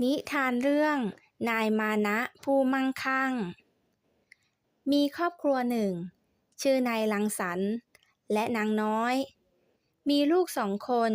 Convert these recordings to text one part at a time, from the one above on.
นิทานเรื่อง นายมานะผู้มั่งคั่ง มีครอบครัวหนึ่ง ชื่อนายลังสรรและนางน้อย มีลูกสองคน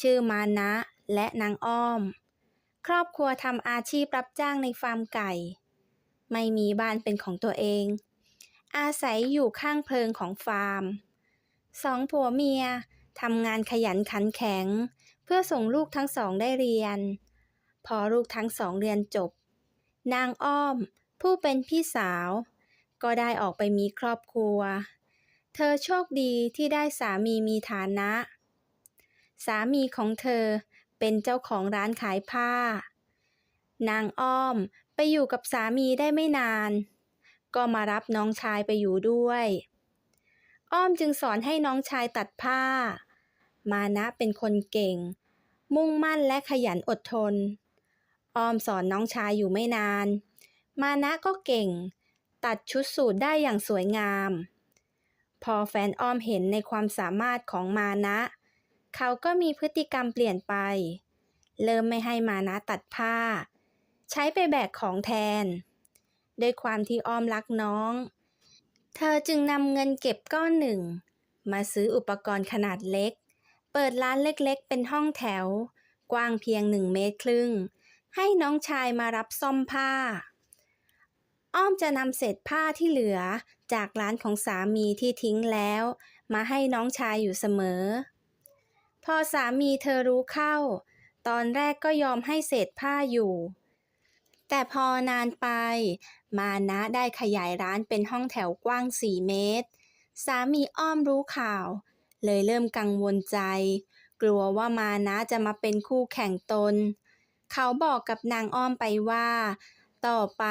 ชื่อมานะและนางอ้อม ครอบครัวทำอาชีพรับจ้างในฟาร์มไก่ ไม่มีบ้านเป็นของตัวเอง อาศัยอยู่ข้างเพลิงของฟาร์ม สองผัวเมียทำงานขยันขันแข็ง เพื่อส่งลูกทั้งสองได้เรียน พอลูกทั้งสองเรียนจบ นางอ้อม ผู้เป็นพี่สาว ก็ได้ออกไปมีครอบครัว เธอโชคดีที่ได้สามีมีฐานะ สามีของเธอเป็นเจ้าของร้านขายผ้า นางอ้อมไปอยู่กับสามีได้ไม่นาน ก็มารับน้องชายไปอยู่ด้วย อ้อมจึงสอนให้น้องชายตัดผ้า มานะเป็นคนเก่ง มุ่งมั่นและขยันอดทน ออมสอนน้องชายอยู่ไม่นาน มานะก็เก่ง ตัดชุดสูทได้อย่างสวยงาม พอแฟนอ้อมเห็นในความสามารถของมานะ เขาก็มีพฤติกรรมเปลี่ยนไป เริ่มไม่ให้มานะตัดผ้า ใช้ไปแบกของแทน ด้วยความที่อ้อมรักน้อง เธอจึงนำเงินเก็บก้อนหนึ่ง มาซื้ออุปกรณ์ขนาดเล็ก เปิดร้านเล็กๆ เป็นห้องแถว กว้างเพียงหนึ่งเมตรครึ่ง ให้น้องชายมารับซ่อมผ้า อ้อมจะนำเศษผ้าที่เหลือจากร้านของสามีที่ทิ้งแล้ว มาให้น้องชายอยู่เสมอ พอสามีเธอรู้เข้า ตอนแรกก็ยอมให้เศษผ้าอยู่ แต่พอนานไป มานะได้ขยายร้านเป็นห้องแถวกว้าง4เมตร สามีอ้อมรู้ข่าว เลยเริ่มกังวลใจ กลัวว่ามานะจะมาเป็นคู่แข่งตน เขาบอกกับนางอ้อมไปว่า ต่อไป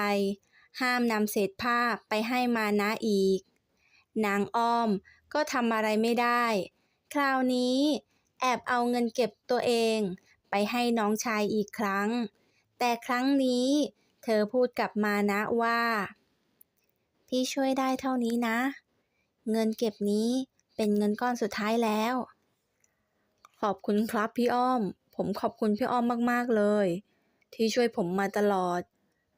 ห้ามนำเศษผ้าไปให้มานะอีก นางอ้อมก็ทำอะไรไม่ได้ คราวนี้ แอบเอาเงินเก็บตัวเอง ไปให้น้องชายอีกครั้ง แต่ครั้งนี้ เธอพูดกับมานะว่า พี่ช่วยได้เท่านี้นะ เงินเก็บนี้เป็นเงินก้อนสุดท้ายแล้ว ขอบคุณครับพี่อ้อม ผมขอบคุณพี่อ้อมมากๆเลย ที่ช่วยผมมาตลอด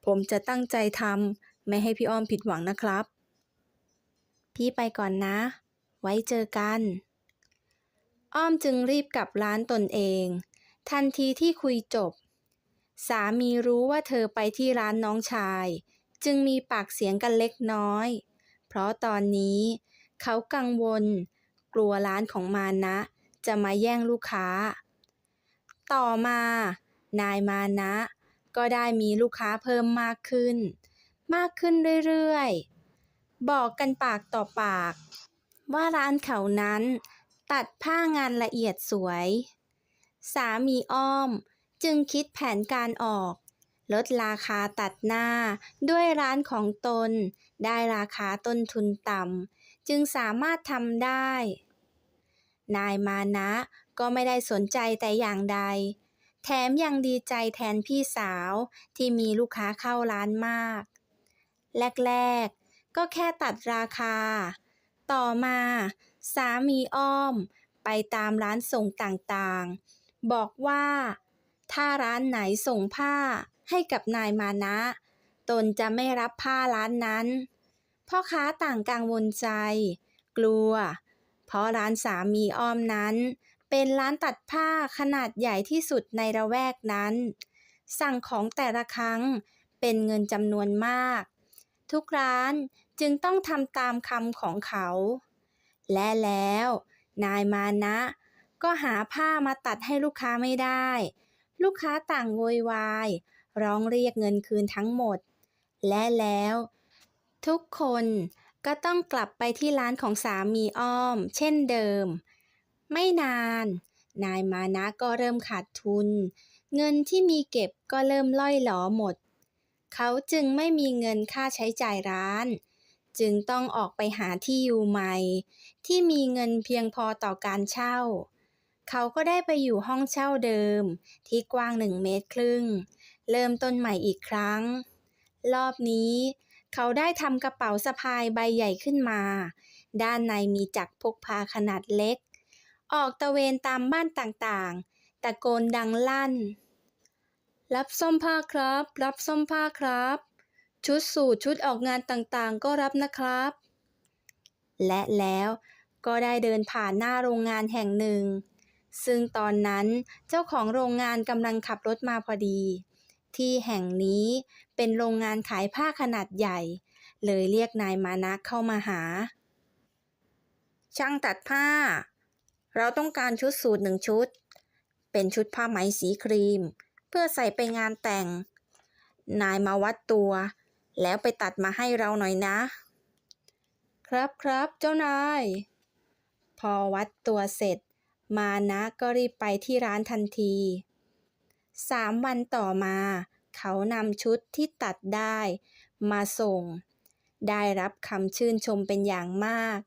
ผมจะตั้งใจทำไม่ให้พี่อ้อมผิดหวังนะครับ พี่ไปก่อนนะ ไว้เจอกัน อ้อมจึงรีบกลับร้านตนเอง ทันทีที่คุยจบ สามีรู้ว่าเธอไปที่ร้านน้องชาย จึงมีปากเสียงกันเล็กน้อย เพราะตอนนี้ เขากังวล กลัวร้านของมานะ จะมาแย่งลูกค้า ต่อมา นายมานะ ก็ได้มีลูกค้าเพิ่มมากขึ้น มากขึ้นเรื่อยๆ บอกกันปากต่อปาก ว่าร้านเขานั้น ตัดผ้างานละเอียดสวย สามีอ้อมจึงคิดแผนการออก ลดราคาตัดหน้าด้วยร้านของตน ได้ราคาต้นทุนต่ำจึงสามารถทำได้ นายมานะก็ไม่ได้สนใจแต่อย่างใด แถมยังดีใจแทนพี่สาวที่มีลูกค้าเข้าร้านมาก แรกๆ ก็แค่ตัดราคา ต่อมา สามีอ้อมไปตามร้านส่งต่างๆ บอกว่า ถ้าร้านไหนส่งผ้าให้กับนายมานะ ตนจะไม่รับผ้าร้านนั้นพ่อค้าต่างกังวลใจ กลัว เพราะร้านสามีอ้อมนั้น เป็นร้านตัดผ้าขนาดใหญ่ที่สุดในระแวกนั้น สั่งของแต่ละครั้งเป็นเงินจำนวนมาก ทุกร้านจึงต้องทำตามคำของเขา และแล้ว นายมานะ ก็หาผ้ามาตัดให้ลูกค้าไม่ได้ ลูกค้าต่างโวยวาย ร้องเรียกเงินคืนทั้งหมด และแล้ว ทุกคน ก็ต้องกลับไปที่ร้านของสามีอ้อม เช่นเดิม ไม่นาน นายมานะก็เริ่มขาดทุน เงินที่มีเก็บก็เริ่มล่อยหลอหมด เขาจึงไม่มีเงินค่าใช้จ่ายร้าน จึงต้องออกไปหาที่อยู่ใหม่ ที่มีเงินเพียงพอต่อการเช่า เขาก็ได้ไปอยู่ห้องเช่าเดิม ที่กว้างหนึ่งเมตรครึ่ง เริ่มต้นใหม่อีกครั้ง รอบนี้ เขาได้ทำกระเป๋าสะพายใบใหญ่ขึ้นมา ด้านในมีจักรพกพาขนาดเล็ก ออกตะเวนตามบ้านต่างๆ ตะโกนดังลั่น รับส้มผ้าครับ รับส้มผ้าครับ ชุดสูทชุดออกงานต่างๆ ก็รับนะครับ และแล้วก็ได้เดินผ่านหน้าโรงงานแห่งหนึ่ง ซึ่งตอนนั้นเจ้าของโรงงานกำลังขับรถมาพอดี ที่แห่งนี้เป็นโรงงานขายผ้าขนาดใหญ่ เลยเรียกนายมานะเข้ามาหา ช่างตัดผ้า เราต้องการชุดสูทหนึ่งชุด เป็นชุดผ้าไหมสีครีม เพื่อใส่ไปงานแต่ง นายมาวัดตัว แล้วไปตัดมาให้เราหน่อยนะ ครับครับเจ้านาย พอวัดตัวเสร็จ มานะก็รีบไปที่ร้านทันที สามวันต่อมา เขานำชุดที่ตัดได้ มาส่ง ได้รับคำชื่นชมเป็นอย่างมาก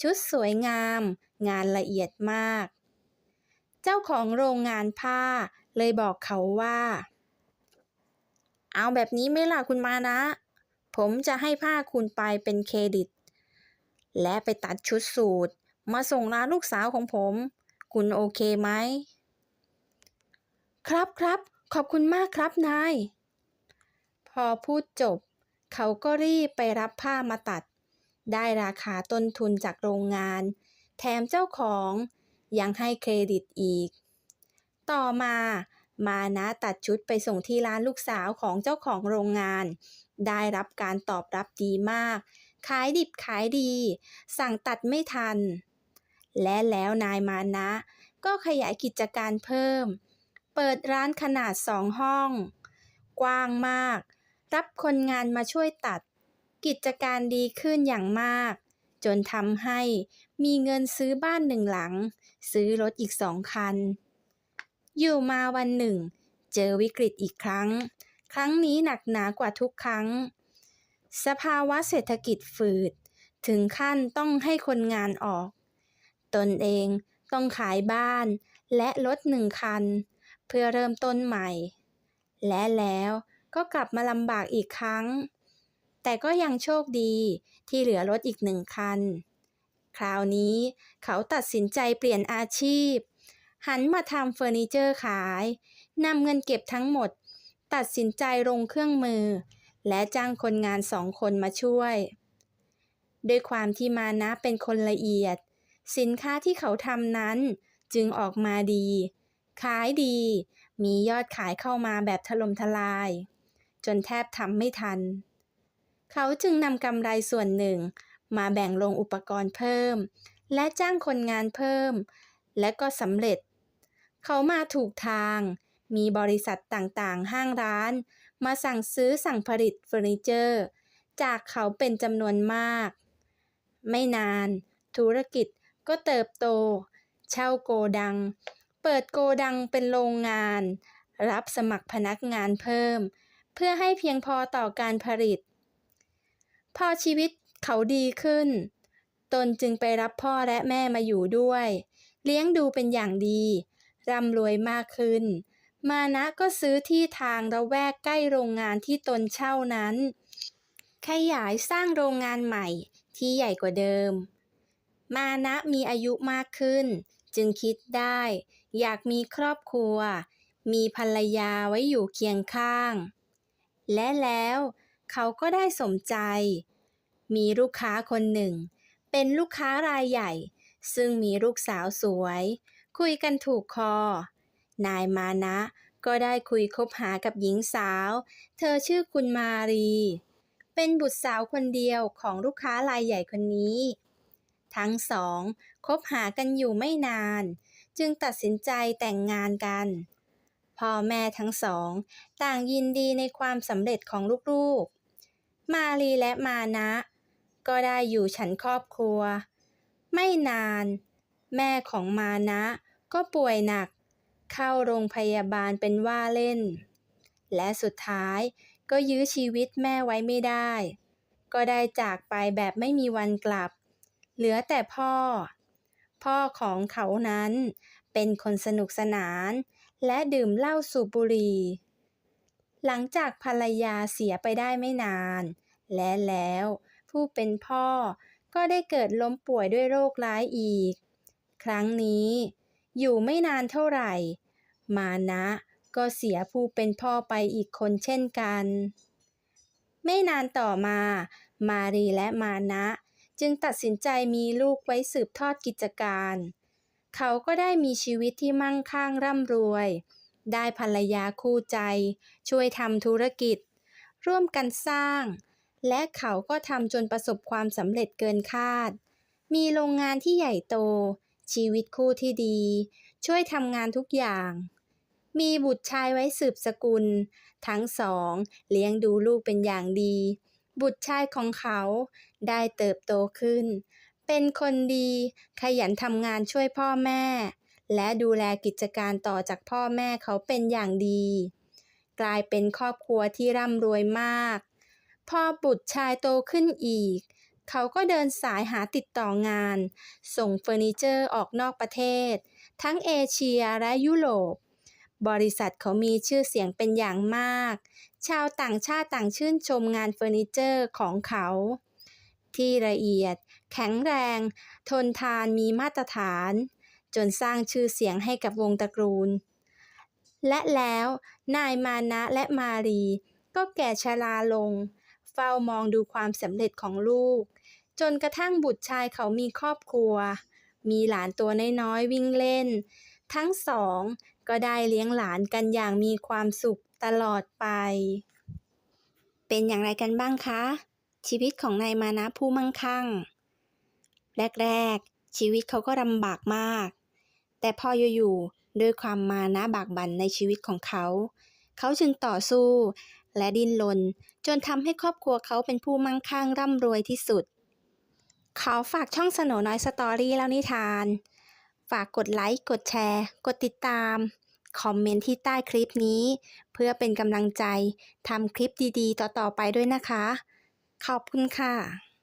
ชุดสวยงาม งานละเอียดมาก เจ้าของโรงงานผ้าเลยบอกเขาว่า เอาแบบนี้ไม่ล่ะคุณมานะ ผมจะให้ผ้าคุณไปเป็นเครดิต และไปตัดชุดสูทมาส่งร้านลูกสาวของผม คุณโอเคไหม ครับครับ ขอบคุณมากครับนาย พอพูดจบ เขาก็รีบไปรับผ้ามาตัด ได้ราคาต้นทุนจากโรงงาน แถมเจ้าของยังให้เครดิตอีก ต่อมามานะตัดชุดไปส่งที่ร้านลูกสาวของเจ้าของโรงงาน ได้รับการตอบรับดีมาก ขายดิบขายดี สั่งตัดไม่ทัน และแล้วนายมานะ ก็ขยายกิจการเพิ่ม เปิดร้านขนาดสองห้อง กว้างมาก รับคนงานมาช่วยตัด กิจการดีขึ้นอย่างมาก จนทำให้มีเงินซื้อบ้านหนึ่งหลัง ซื้อรถอีกสองคัน อยู่มาวันหนึ่ง เจอวิกฤตอีกครั้ง ครั้งนี้หนักหนากว่าทุกครั้ง สภาวะเศรษฐกิจฝืด ถึงขั้นต้องให้คนงานออก ตนเองต้องขายบ้านและรถหนึ่งคัน เพื่อเริ่มต้นใหม่ และแล้วก็กลับมาลำบากอีกครั้ง แต่ก็ยังโชคดีที่เหลือรถอีกหนึ่งคัน คราวนี้เขาตัดสินใจเปลี่ยนอาชีพ หันมาทำเฟอร์นิเจอร์ขายนำเงินเก็บทั้งหมด ตัดสินใจลงเครื่องมือ และจ้างคนงานสองคนมาช่วยด้วยความที่มานะเป็นคนละเอียด สินค้าที่เขาทำนั้นจึงออกมาดี ขายดี มียอดขายเข้ามาแบบถล่มทลาย จนแทบทำไม่ทัน เขาจึงนำกำไรส่วนหนึ่ง มาแบ่งลงอุปกรณ์เพิ่ม และจ้างคนงานเพิ่ม และก็สำเร็จ เขามาถูกทาง มีบริษัทต่างๆ ห้างร้าน มาสั่งซื้อสั่งผลิตเฟอร์นิเจอร์ จากเขาเป็นจำนวนมาก ไม่นาน ธุรกิจก็เติบโต เช่าโกดัง เปิดโกดังเป็นโรงงาน รับสมัครพนักงานเพิ่ม เพื่อให้เพียงพอต่อการผลิต พอชีวิตเขาดีขึ้น ตนจึงไปรับพ่อและแม่มาอยู่ด้วย เลี้ยงดูเป็นอย่างดีร่ำรวยมากขึ้น มานะก็ซื้อที่ทางระแวกใกล้โรงงานที่ตนเช่านั้น ขยายสร้างโรงงานใหม่ที่ใหญ่กว่าเดิม มานะมีอายุมากขึ้น จึงคิดได้ อยากมีครอบครัว มีภรรยาไว้อยู่เคียงข้าง และแล้วเขาก็ได้สมใจ มีลูกค้าคนหนึ่ง เป็นลูกค้ารายใหญ่ ซึ่งมีลูกสาวสวย คุยกันถูกคอ นายมานะก็ได้คุยคบหากับหญิงสาว เธอชื่อคุณมารี เป็นบุตรสาวคนเดียวของลูกค้ารายใหญ่คนนี้ ทั้งสองคบหากันอยู่ไม่นาน จึงตัดสินใจแต่งงานกัน พ่อแม่ทั้งสอง ต่างยินดีในความสำเร็จของลูกๆ มารีและมานะ ก็ได้อยู่ฉันครอบครัว ไม่นาน แม่ของมานะก็ป่วยหนัก เข้าโรงพยาบาลเป็นว่าเล่น และสุดท้ายก็ยื้อชีวิตแม่ไว้ไม่ได้ ก็ได้จากไปแบบไม่มีวันกลับ เหลือแต่พ่อ พ่อของเขานั้น เป็นคนสนุกสนาน และดื่มเหล้าสูบบุหรี่หลังจากภรรยาเสียไปได้ไม่นาน และแล้วผู้เป็นพ่อก็ได้เกิดล้มป่วยด้วยโรคร้ายอีก ครั้งนี้ อยู่ไม่นานเท่าไหร่ มานะก็เสียผู้เป็นพ่อไปอีกคนเช่นกัน ไม่นานต่อมา มารีและมานะ จึงตัดสินใจมีลูกไว้สืบทอดกิจการ เขาก็ได้มีชีวิตที่มั่งคั่งร่ำรวย ได้ภรรยาคู่ใจ ช่วยทำธุรกิจ ร่วมกันสร้าง และเขาก็ทำจนประสบความสำเร็จเกินคาด มีโรงงานที่ใหญ่โต ชีวิตคู่ที่ดี ช่วยทำงานทุกอย่างมีบุตรชายไว้สืบสกุล ทั้งสอง เลี้ยงดูลูกเป็นอย่างดี บุตรชายของเขา ได้เติบโตขึ้น เป็นคนดี ขยันทำงานช่วยพ่อแม่ และดูแลกิจการต่อจากพ่อแม่เขาเป็นอย่างดี กลายเป็นครอบครัวที่ร่ำรวยมาก พอบุตรชายโตขึ้นอีก เขาก็เดินสายหาติดต่องาน ส่งเฟอร์นิเจอร์ออกนอกประเทศ ทั้งเอเชียและยุโรปบริษัทเขามีชื่อเสียงเป็นอย่างมาก ชาวต่างชาติต่างชื่นชมงานเฟอร์นิเจอร์ของเขา ที่ละเอียด แข็งแรง ทนทานมีมาตรฐาน จนสร้างชื่อเสียงให้กับวงตระกูล และแล้วนายมานะและมารี ก็แก่ชราลง เฝ้ามองดูความสำเร็จของลูก จนกระทั่งบุตรชายเขามีครอบครัว มีหลานตัวน้อยๆวิ่งเล่น ทั้งสองก็ได้เลี้ยงหลานกันอย่างมีความสุขตลอดไป เป็นอย่างไรกันบ้างคะ ชีวิตของนายมานะผู้มั่งคั่ง แรกๆ ชีวิตเขาก็ลำบากมาก แต่พออยู่ๆด้วยความมานะบากบั่นในชีวิตของเขา เขาจึงต่อสู้ และดิ้นรนจนทำให้ครอบครัวเขาเป็นผู้มั่งคั่งร่ำรวยที่สุด เขอฝากช่องสโนน้อยสตอรี่แล้วนิทาน ฝากกดไลค์ กดแชร์ กดติดตาม คอมเมนต์ที่ใต้คลิปนี้ เพื่อเป็นกำลังใจทำคลิปดีๆ ต่อๆไปด้วยนะคะ ขอบคุณค่ะ